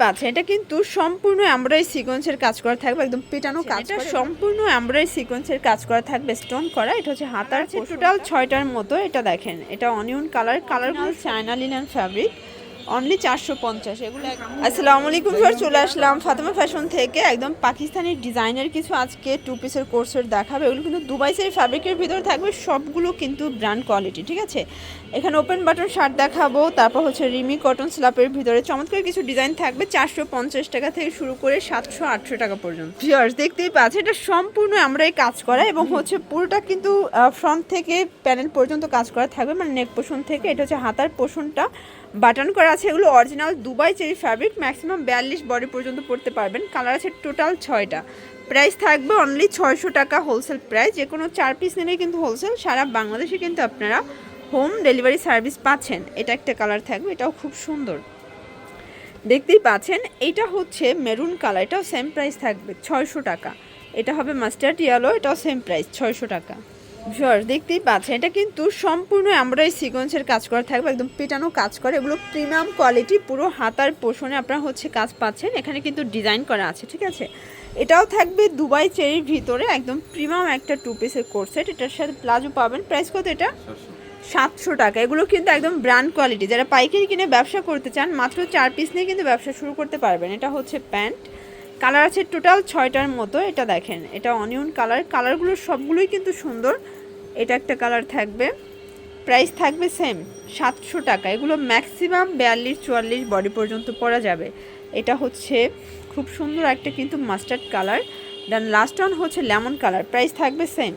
পাচ্ছেন এটা কিন্তু সম্পূর্ণ এমব্রয়ডারি সিকোয়েন্সের কাজ করা থাকবে একদম পেটানো কাজ এটা সম্পূর্ণ এমব্রয়ডারি সিকোয়েন্সের কাজ করা থাকবে স্টোন করা এটা হচ্ছে হাতার টোটাল ছয়টার মতো এটা দেখেন এটা অনিয়ন কালার কালারগুলো চায়না লিনেন ফ্যাব্রিক। অনলি চারশো পঞ্চাশ, এগুলো আসসালামু আলাইকুম স্যার চলে আসলাম ফাতেমা ফ্যাশন থেকে। একদম পাকিস্তানি ডিজাইনের কিছু আজকে টু পিসের কোর্সের দেখাবে। এগুলো কিন্তু দুবাই সের ফ্যাব্রিকের ভিতরে থাকবে, সবগুলো কিন্তু ব্র্যান্ড কোয়ালিটি ঠিক আছে? এখানে ওপেন বাটন শার্ট দেখাবো, তারপর হচ্ছে রিমি কটন স্লাপের ভিতরে চমৎকার কিছু ডিজাইন থাকবে, চারশো পঞ্চাশ টাকা থেকে শুরু করে সাতশো আটশো টাকা পর্যন্ত। ভিউয়ার্স, দেখতেই পাচ্ছি এটা সম্পূর্ণ আমরা এই কাজ করা এবং হচ্ছে পুরোটা কিন্তু ফ্রন্ট থেকে প্যানেল পর্যন্ত কাজ করা থাকবে মানে নেক পোষণ থেকে, এটা হচ্ছে হাতার পোষণটা বাটন করা আছে এগুলো original Dubai cherry fabric maximum বিয়াল্লিশ বডি পর্যন্ত পড়তে পারবেন। কালার আছে টোটাল ছয়টা। প্রাইস থাকবে অনলি ছয়শো টাকা হোলসেল প্রাইস যে কোনো চার পিস নিলেই কিন্তু হোলসেল সারা বাংলাদেশে কিন্তু আপনারা হোম ডেলিভারি সার্ভিস পাচ্ছেন। এটা একটা কালার থাকবে, এটাও খুব সুন্দর। দেখতেই পাচ্ছেন, এটা হচ্ছে মেরুন কালার এটাও সেম প্রাইস থাকবে, ছয়শো টাকা। এটা হবে মাস্টার্ড ইয়েলো এটাও সেম প্রাইস ছয়শো টাকা। ভিউয়ার দেখতেই পাচ্ছেন। এটা কিন্তু সম্পূর্ণ এমব্রয়ডারি সিকোয়েন্সের কাজ করা থাকবে, একদম পেটানো কাজ করে। এগুলো প্রিমিয়াম কোয়ালিটি পুরো হাতার পোষণে আপনারা হচ্ছে কাজ পাচ্ছেন। এখানে কিন্তু ডিজাইন করা আছে, ঠিক আছে? এটাও থাকবে দুবাই চেরির ভিতরে, একদম প্রিমিয়াম একটা টু পিসের কোর্সেট এটার সাথে প্লাজো পাবেন। প্রাইস কত এটা? সাতশো টাকা। এগুলো কিন্তু একদম ব্র্যান্ড কোয়ালিটি যারা পাইকারি কিনে ব্যবসা করতে চান, মাত্র চার পিস নিয়ে কিন্তু ব্যবসা শুরু করতে পারবেন। এটা হচ্ছে প্যান্ট। কালার আছে টোটাল ছয়টার মতো, এটা দেখেন, এটা অনিয়ন কালার কালারগুলো সবগুলোই কিন্তু সুন্দর, এটা একটা কালার থাকবে প্রাইস থাকবে সেম সাতশো টাকা, এগুলো ম্যাক্সিমাম বিয়াল্লিশ, চুয়াল্লিশ বডি পর্যন্ত পরা যাবে, এটা হচ্ছে খুব সুন্দর একটা কিন্তু mustard colour then last one হচ্ছে লেমন কালার প্রাইস থাকবে সেম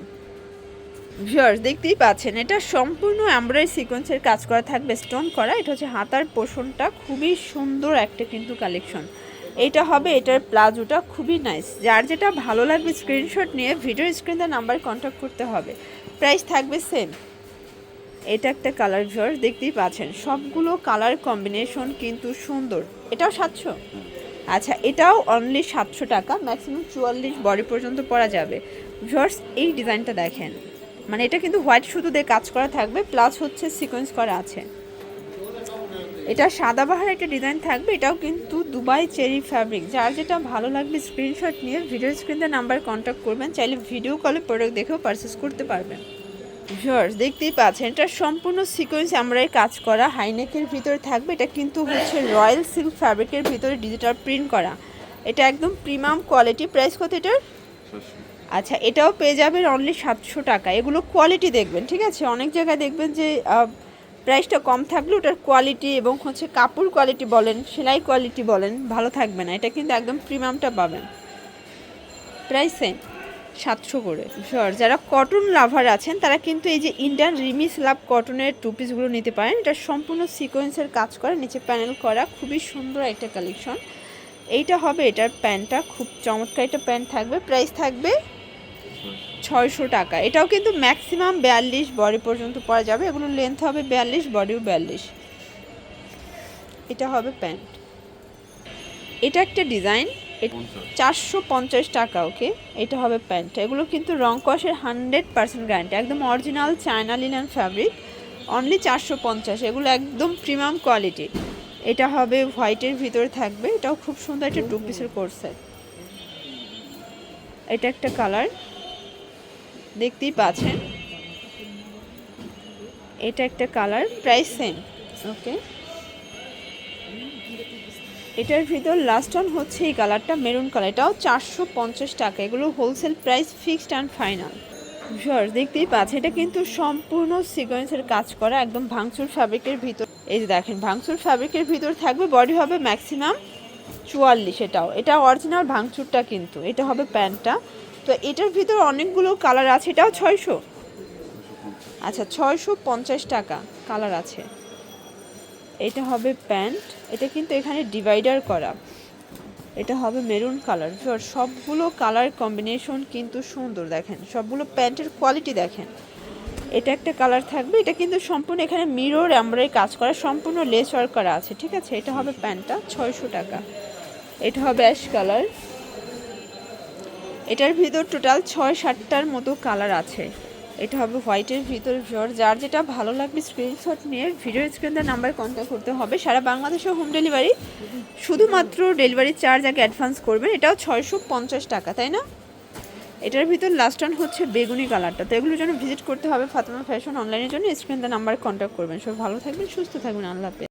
ভিউয়ার্স দেখতেই পাচ্ছেন, এটা সম্পূর্ণ এমব্রয়ডারি সিকোয়েন্সের কাজ করা থাকবে স্টোন করা, এটা হচ্ছে হাতার পোষণটা, খুবই সুন্দর একটা কিন্তু কালেকশন এটা হবে, এটার প্লাজোটা খুবই নাইস যার যেটা ভালো লাগবে স্ক্রিনশট নিয়ে ভিডিও স্ক্রিনে নাম্বার কন্ট্যাক্ট করতে হবে। প্রাইস থাকবে সেম এটা একটা কালার ভিউয়ার্স দেখতেই পাচ্ছেন। সবগুলো কালার কম্বিনেশন কিন্তু সুন্দর। এটাও সাতশো? আচ্ছা এটাও অনলি সাতশো টাকা। ম্যাক্সিমাম চুয়াল্লিশ বডি পর্যন্ত পরা যাবে। ভিউয়ার্স এই ডিজাইনটা দেখেন। মানে এটা কিন্তু হোয়াইট সুতো দিয়ে কাজ করা থাকবে প্লাস হচ্ছে সিকোয়েন্স করা আছে। এটা সাদাবাহার একটা ডিজাইন থাকবে, এটাও কিন্তু দুবাই চেরি ফ্যাব্রিক। যার যেটা ভালো লাগবে স্ক্রিনশট নিয়ে ভিডিও স্ক্রিনে নাম্বার কন্ট্যাক্ট করবেন, চাইলে ভিডিও কলে প্রোডাক্ট দেখেও পারচেস করতে পারবেন। ভিউয়ার্স দেখতেই পাচ্ছেন, এটা সম্পূর্ণ সিকোয়েন্স আমরা এই কাজ করা হাইনেকের ভিতরে থাকবে, এটা কিন্তু হচ্ছে রয়্যাল সিল্ক ফ্যাব্রিকের ভিতরে ডিজিটাল প্রিন্ট করা। এটা একদম প্রিমিয়াম কোয়ালিটি প্রাইস কত এটার? আচ্ছা এটাও পেয়ে যাবেন অনলি সাতশো টাকা। এগুলো কোয়ালিটি দেখবেন, ঠিক আছে? অনেক জায়গায় দেখবেন যে প্রাইসটা কম থাকলে ওটার কোয়ালিটি এবং হচ্ছে কাপড় কোয়ালিটি বলেন, সেলাই কোয়ালিটি বলেন, ভালো থাকবে না। এটা কিন্তু একদম প্রিমিয়ামটা পাবেন। প্রাইস সেম সাতশো করে। শিওর যারা কটন লাভার আছেন, তারা কিন্তু এই যে ইন্ডিয়ান রিমিস লাভ কটনের টু পিসগুলো নিতে পারেন। এটা সম্পূর্ণ সিকোয়েন্সের কাজ করা, নিচে প্যানেল করা, খুবই সুন্দর একটা কালেকশন এইটা হবে এটার প্যান্টটা, খুব চমৎকার একটা প্যান্ট থাকবে প্রাইস থাকবে ছয়শো টাকা। এটাও কিন্তু ম্যাক্সিমাম বিয়াল্লিশ বডি পর্যন্ত পরা যাবে এগুলো লেন্থ হবে বিয়াল্লিশ বডিও বিয়াল্লিশ। এটা হবে প্যান্ট এটা একটা ডিজাইন চারশো পঞ্চাশ টাকা ওকে এটা হবে প্যান্ট এগুলো কিন্তু রং কষের হান্ড্রেড পার্সেন্ট গ্যারান্টি একদম original China linen fabric only চারশো পঞ্চাশ। এগুলো একদম প্রিমিয়াম কোয়ালিটি এটা হবে হোয়াইটের ভিতরে থাকবে। এটাও খুব সুন্দর একটা টু পিসের কোর্সের এটা একটা কালার দেখতেই পাচ্ছেন। এটা একটা কালার। Price same. ওকে। এটার ভিতর লাস্ট অন হচ্ছে এই কালারটা মেরুন কালার এটাও চারশো পঞ্চাশ টাকা। এগুলো wholesale price fixed and final viewers দেখতেই পাচ্ছেন এটা কিন্তু সম্পূর্ণ সিকোয়েন্সের কাজ করা একদম ভাঙচুর ফ্যাব্রিকের ভিতর। এই যে দেখেন ভাঙচুর ফ্যাব্রিকের ভিতর থাকবে বডি হবে ম্যাক্সিমাম চুয়াল্লিশ এটাও। এটা অরিজিনাল ভাঙচুরটা কিন্তু। এটা হবে প্যান্টটা। তো এটার ভিতর অনেকগুলো কালার আছে। এটাও ছয়শো? আচ্ছা ছয়শো পঞ্চাশ টাকা কালার আছে। এটা হবে প্যান্ট। এটা কিন্তু এখানে ডিভাইডার করা। এটা হবে মেরুন কালার। সবগুলো কালার কম্বিনেশন কিন্তু সুন্দর দেখেন। সবগুলো প্যান্টের কোয়ালিটি দেখেন। এটা একটা কালার থাকবে। এটা কিন্তু সম্পূর্ণ এখানে মিরর এমব্রয়ডারি কাজ করা। সম্পূর্ণ লেস ওয়ার্ক করা আছে, ঠিক আছে? এটা হবে প্যান্টটা, ছয়শো টাকা। এটা হবে অ্যাশ কালার। এটার ভিতর টোটাল ছয়, সাতটার মতো কালার আছে। এটা হবে হোয়াইটের ভিতর ভিওর যার যেটা ভালো লাগবে স্ক্রিনশট নিয়ে ভিডিও স্ক্রিনের নাম্বার কন্ট্যাক্ট করতে হবে। সারা বাংলাদেশে হোম ডেলিভারি শুধুমাত্র ডেলিভারি চার্জ আগে অ্যাডভান্স করবেন। এটাও ছয়শো পঞ্চাশ টাকা, তাই না? এটার ভিতর লাস্ট অন হচ্ছে বেগুনি কালারটা তো এগুলোর জন্য ভিজিট করতে হবে ফাতেমা ফ্যাশন অনলাইনের জন্য। স্ক্রিন নাম্বার কন্ট্যাক্ট করবেন। সবাই ভালো থাকবেন, সুস্থ থাকবেন। আল্লাহ